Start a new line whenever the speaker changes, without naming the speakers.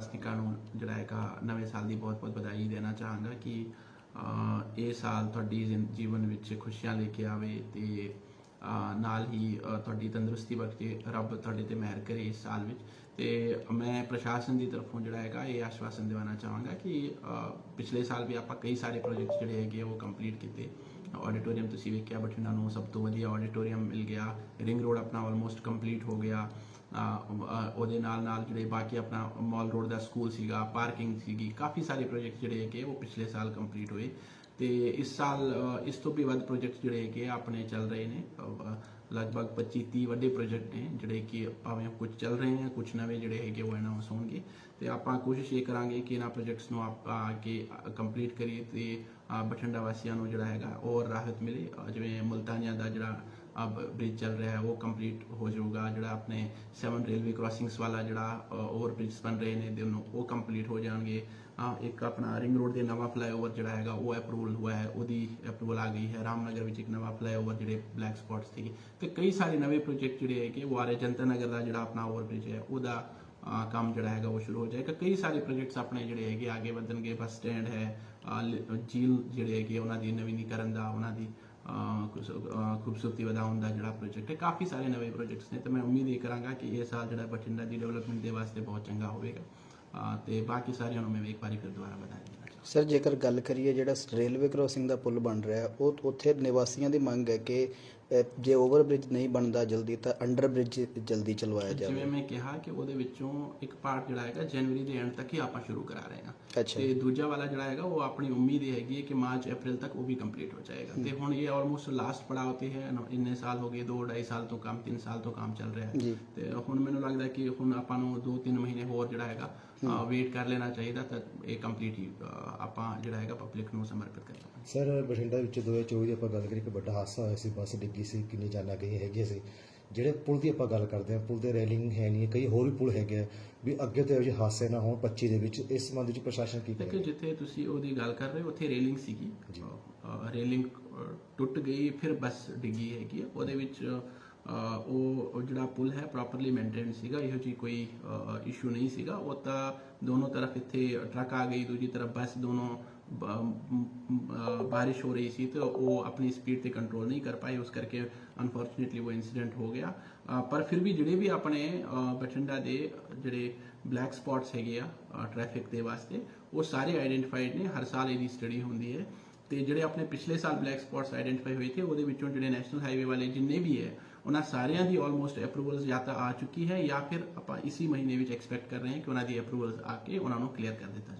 ਵਸਨੀਕਾਂ ਨੂੰ ਜਿਹੜਾ ਹੈਗਾ ਨਵੇਂ ਸਾਲ ਦੀ ਬਹੁਤ-ਬਹੁਤ ਵਧਾਈ ਦੇਣਾ ਚਾਹਾਂਗਾ ਕਿ ਇਹ ਸਾਲ ਤੁਹਾਡੀ ਜ਼ਿੰ- ਜੀਵਨ ਵਿੱਚ ਖੁਸ਼ੀਆਂ ਲੈ ਕੇ ਆਵੇ ਤੇ ਨਾਲ ਹੀ ਤੁਹਾਡੀ ਤੰਦਰੁਸਤੀ ਬਖਸ਼ੇ, ਰੱਬ ਤੁਹਾਡੇ ਤੇ ਮਿਹਰ ਕਰੇ ਇਸ ਸਾਲ ਵਿੱਚ। ਤੇ ਮੈਂ ਪ੍ਰਸ਼ਾਸਨ ਦੀ ਤਰਫੋਂ ਜਿਹੜਾ ਹੈਗਾ ਇਹ ਆਸ਼ਵਾਸਨ ਦਿਵਾਉਣਾ ਚਾਹਾਂਗਾ ਕਿ ਪਿਛਲੇ ਸਾਲ ਵੀ ਆਪਾਂ ਕਈ ਸਾਰੇ ਪ੍ਰੋਜੈਕਟ ਜਿਹੜੇ ਹੈਗੇ ਆ ਉਹ ਕੰਪਲੀਟ ਕੀਤੇ। ਆਡੀਟੋਰੀਅਮ ਤੁਸੀਂ ਵੇਖਿਆ, ਬਠਿੰਡਾ ਨੂੰ ਸਭ ਤੋਂ ਵਧੀਆ ਆਡੀਟੋਰੀਅਮ ਮਿਲ ਗਿਆ। ਰਿੰਗ ਰੋਡ ਆਪਣਾ ਆਲਮੋਸਟ ਕੰਪਲੀਟ ਹੋ ਗਿਆ। ਉਹਦੇ ਨਾਲ ਨਾਲ ਜਿਹੜੇ ਬਾਕੀ ਆਪਣਾ ਮਾਲ ਰੋਡ ਦਾ ਸਕੂਲ ਸੀਗਾ, ਪਾਰਕਿੰਗ ਸੀਗੀ, ਕਾਫੀ ਸਾਰੇ ਪ੍ਰੋਜੈਕਟ ਜਿਹੜੇ ਹੈਗੇ ਉਹ ਪਿਛਲੇ ਸਾਲ ਕੰਪਲੀਟ ਹੋਏ। ਤੇ ਇਸ ਸਾਲ ਇਸ ਤੋਂ ਵੀ ਵੱਧ ਪ੍ਰੋਜੈਕਟ ਜਿਹੜੇ ਹੈਗੇ ਆ, ਆਪਣੇ ਚੱਲ ਰਹੇ ਨੇ। ਲਗਭਗ 25 30 ਵੱਡੇ ਪ੍ਰੋਜੈਕਟ ਨੇ, ਜਿਹੜੇ ਕਿ ਭਾਵੇਂ ਕੁਝ ਚੱਲ ਰਹੇ ਨੇ ਕੁਝ ਨਵੇਂ ਜਿਹੜੇ ਹੈਗੇ ਉਹ ਅਨਾਉਂਸ ਹੋਣਗੇ। ਤੇ ਆਪਾਂ ਕੋਸ਼ਿਸ਼ ਇਹ ਕਰਾਂਗੇ ਕਿ ਇਹਨਾਂ ਪ੍ਰੋਜੈਕਟਸ ਨੂੰ ਆਪਾਂ ਅੱਗੇ ਕੰਪਲੀਟ ਕਰੀਏ ਤੇ ਬਠਿੰਡਾ ਵਾਸੀਆਂ ਨੂੰ ਜਿਹੜਾ ਹੈਗਾ ਔਰ ਰਾਹਤ ਮਿਲੇ। ਜਿਵੇਂ ਮੁਲਤਾਨੀਆ ਦਾ ਜਿਹੜਾ ਅਬ ਬ੍ਰਿਜ ਚੱਲ ਰਿਹਾ ਹੈ ਉਹ ਕੰਪਲੀਟ ਹੋ ਜਾਊਗਾ ਜਿਹੜਾ ਆਪਣੇ 7 ਰੇਲਵੇ ਕ੍ਰਾਸਿੰਗਸ ਵਾਲਾ ਜਿਹੜਾ ਓਵਰ ਬ੍ਰਿਜ ਬਣ ਰਹੇ ਨੇ ਦੋਨੋਂ ਉਹ ਕੰਪਲੀਟ ਹੋ ਜਾਣਗੇ ਹਾਂ ਇੱਕ ਆਪਣਾ ਰਿੰਗ ਰੋਡ ਦੇ ਨਵਾਂ ਫਲਾਈਓਵਰ ਜਿਹੜਾ ਹੈਗਾ ਉਹ ਅਪਰੂਵਲ ਹੋਇਆ ਹੈ ਉਹਦੀ ਅਪਰੂਵਲ ਆ ਗਈ ਹੈ ਰਾਮਨਗਰ ਵਿੱਚ ਇੱਕ ਨਵਾਂ ਫਲਾਈਓਵਰ ਜਿਹੜੇ ਬਲੈਕ ਸਪੌਟਸ ਸੀਗੇ ਤੇ ਕਈ ਸਾਰੇ ਨਵੇਂ ਪ੍ਰੋਜੈਕਟ ਜਿਹੜੇ ਹੈਗੇ ਉਹ ਆ ਰਹੇ ਜਨਤਾ ਨਗਰ ਦਾ ਜਿਹੜਾ ਆਪਣਾ ਓਵਰ ਬ੍ਰਿਜ ਹੈ ਉਹਦਾ ਕੰਮ ਜਿਹੜਾ ਹੈਗਾ ਉਹ ਸ਼ੁਰੂ ਹੋ ਜਾਏਗਾ ਕਈ ਸਾਰੇ ਪ੍ਰੋਜੈਕਟਸ ਆਪਣੇ ਜਿਹੜੇ ਹੈਗੇ ਆਗੇ ਵਧਣਗੇ ਬੱਸ ਸਟੈਂਡ ਹੈ ਝੀਲ ਜਿਹੜੇ ਹੈਗੇ ਉਹਨਾਂ ਦੀ ਨਵੀਨੀਕਰਨ ਦਾ ਉਹਨਾਂ ਦੀ ਖੂਬਸੂਰਤੀ ਵਧਾਉਣ ਦਾ ਜਿਹੜਾ ਪ੍ਰੋਜੈਕਟ ਹੈ ਕਾਫੀ ਸਾਰੇ ਨਵੇਂ ਪ੍ਰੋਜੈਕਟਸ ਨੇ ਤੇ ਮੈਂ ਉਮੀਦ ਇਹ ਕਰਾਂਗਾ ਕਿ ਇਹ ਸਾਲ ਜਿਹੜਾ ਬਠਿੰਡਾ ਦੀ ਡਿਵੈਲਪਮੈਂਟ ਦੇ ਵਾਸਤੇ ਬਹੁਤ ਚੰਗਾ ਹੋਵੇਗਾ। ਅ, ਤੇ ਬਾਕੀ ਸਾਰਿਆਂ ਨੂੰ ਮੈਂ ਇੱਕ ਵਾਰੀ ਫਿਰ ਦੁਬਾਰਾ ਵਧਾਈ ਦਿੰਦਾ
ਸਰ ਜੇਕਰ ਗੱਲ ਕਰੀਏ ਜਿਹੜਾ ਰੇਲਵੇ ਕ੍ਰੋਸਿੰਗ ਦਾ ਪੁਲ ਬਣ ਰਿਹਾ ਉਹ ਉੱਥੇ ਨਿਵਾਸੀਆਂ ਦੀ ਮੰਗ ਹੈ ਕਿ ਜੇ ਓਵਰ ਬ੍ਰਿਜ ਨਹੀਂ ਬਣਦਾ ਜਲਦੀ ਤਾਂ ਅੰਡਰ ਬ੍ਰਿਜ ਜਲਦੀ ਚਲਵਾਇਆ
ਜਿਵੇਂ।
ਜਾਵੇ
ਮੈਂ ਕਿਹਾ ਕਿ ਉਹਦੇ ਵਿੱਚੋਂ ਇੱਕ ਪਾਰਟ ਜਿਹੜਾ ਹੈਗਾ ਜਨਵਰੀ ਦੇ ਐਂਡ ਤੱਕ ਹੀ ਆਪਾਂ ਸ਼ੁਰੂ ਕਰਾ ਰਹੇ ਹਾਂ। ਤੇ ਦੂਜਾ ਵਾਲਾ ਜਿਹੜਾ ਹੈਗਾ ਉਹ ਆਪਣੀ ਉਮੀਦ ਇਹ ਹੈਗੀ ਹੈ ਕਿ ਮਾਰਚ ਅਪ੍ਰੈਲ ਤੱਕ ਉਹ ਵੀ ਕੰਪਲੀਟ ਹੋ ਜਾਏਗਾ। ਤੇ ਹੁਣ ਇਹ ਆਲਮੋਸਟ ਲਾਸਟ ਪੜਾਅ ਤੇ ਹੈ ਨਾ, ਇੰਨੇ ਸਾਲ ਹੋ ਗਏ 2 2.5 ਸਾਲ ਤੋਂ ਕੰਮ 3 ਸਾਲ ਤੋਂ ਕੰਮ ਚੱਲ ਰਿਹਾ ਹੈ। ਤੇ ਹੁਣ ਮੈਨੂੰ ਲੱਗਦਾ ਕਿ ਹੁਣ ਆਪਾਂ ਨੂੰ 2-3 ਮਹੀਨੇ ਹੋਰ ਜਿਹੜਾ ਹੈਗਾ ਵੇਟ ਕਰ ਲੈਣਾ ਚਾਹੀਦਾ ਤਾਂ ਇਹ ਕੰਪਲੀਟ ਹੀ ਆਪਾਂ ਜਿਹੜਾ ਹੈਗਾ ਪਬਲਿਕ ਨੂੰ ਸਮਰਪਿਤ ਕਰ
ਸਰ ਬਠਿੰਡਾ ਵਿੱਚ 2024 ਦੀ ਆਪਾਂ ਗੱਲ ਕਰੀਏ ਕਿ ਵੱਡਾ ਹਾਦਸਾ ਹੋਇਆ ਸੀ ਬੱਸ ਡਿੱਗੀ ਸੀ ਕਿੰਨੀ ਜਾਨਾਂ ਗਈਆਂ ਹੈਗੀਆਂ ਸੀ। ਜਿਹੜੇ ਪੁਲ ਦੀ ਆਪਾਂ ਗੱਲ ਕਰਦੇ ਹਾਂ ਪੁਲ ਤੇ ਰੈਲਿੰਗ ਹੈ ਨਹੀਂ ਕਈ ਹੋਰ ਵੀ ਪੁਲ ਹੈਗੇ ਆ ਵੀ ਅੱਗੇ ਤੋਂ ਇਹੋ ਜਿਹੇ ਹਾਦਸੇ ਨਾ ਹੋਣ 25 ਦੇ ਵਿੱਚ ਇਸ ਸੰਬੰਧ ਵਿੱਚ ਪ੍ਰਸ਼ਾਸਨ ਕੀ ਕਰੇ
ਜਿੱਥੇ ਤੁਸੀਂ ਉਹਦੀ ਗੱਲ ਕਰ ਰਹੇ ਹੋ ਉੱਥੇ ਰੇਲਿੰਗ ਸੀਗੀ। ਰੇਲਿੰਗ ਟੁੱਟ ਗਈ ਫਿਰ ਬੱਸ ਡਿੱਗੀ ਹੈਗੀ। ਉਹਦੇ ਵਿੱਚ ਉਹ ਜਿਹੜਾ ਪੁਲ ਹੈ ਪ੍ਰੋਪਰਲੀ ਮੇਨਟੇਨ ਸੀਗਾ ਇਹੋ ਜੀ ਕੋਈ ਇਸ਼ੂ ਨਹੀਂ ਸੀਗਾ। ਉਹ ਤਾਂ ਦੋਨੋਂ ਤਰਫ ਇੱਥੇ ਟਰੱਕ ਆ ਗਈ ਦੂਜੀ ਤਰਫ ਬੱਸ ਦੋਨੋਂ ਬ- ਮ- ਮ- ਅ, ਬਾਰਿਸ਼ ਹੋ ਰਹੀ ਸੀ ਤੇ ਉਹ ਆਪਣੀ ਸਪੀਡ ਤੇ ਕੰਟਰੋਲ ਨਹੀਂ ਕਰ ਪਾਏ ਉਸ ਕਰਕੇ ਅਨਫੋਰਚੂਨੇਟਲੀ ਉਹ ਇਨਸੀਡੈਂਟ ਹੋ ਗਿਆ ਪਰ ਫਿਰ ਵੀ ਜਿਹੜੇ ਵੀ ਆਪਣੇ ਬਠਿੰਡਾ ਦੇ ਜਿਹੜੇ ਬਲੈਕ ਸਪੌਟਸ ਹੈਗੇ ਆ ਟ੍ਰੈਫਿਕ ਦੇ ਵਾਸਤੇ ਉਹ ਸਾਰੇ ਆਈਡੈਂਟੀਫਾਈਡ ਨੇ ਹਰ ਸਾਲ ਇਹਦੀ ਸਟੱਡੀ ਹੁੰਦੀ ਹੈ ਤੇ ਜਿਹੜੇ ਆਪਣੇ ਪਿਛਲੇ ਸਾਲ ਬਲੈਕ ਸਪੌਟਸ ਆਈਡੈਂਟੀਫਾਈ ਹੋਏ ਥੇ ਉਹਦੇ ਵਿੱਚੋਂ ਜਿਹੜੇ ਨੈਸ਼ਨਲ ਹਾਈਵੇ ਵਾਲੇ ਜਿੰਨੇ ਵੀ ਹੈ ਉਹਨਾਂ ਸਾਰਿਆਂ ਦੀ ਆਲਮੋਸਟ ਅਪਰੂਵਲਸ ਜਾਂ ਤਾਂ ਆ ਚੁੱਕੀ ਹੈ ਜਾਂ ਫਿਰ ਆਪਾਂ ਇਸੀ ਮਹੀਨੇ ਵਿੱਚ ਐਕਸਪੈਕਟ ਕਰ ਰਹੇ ਹਾਂ ਕਿ ਉਹਨਾਂ ਦੀ ਅਪਰੂਵਲਸ ਆ ਕੇ ਉਹਨਾਂ ਨੂੰ ਕਲੀਅਰ ਕਰ ਦਿੱਤਾ ਜਾਵੇ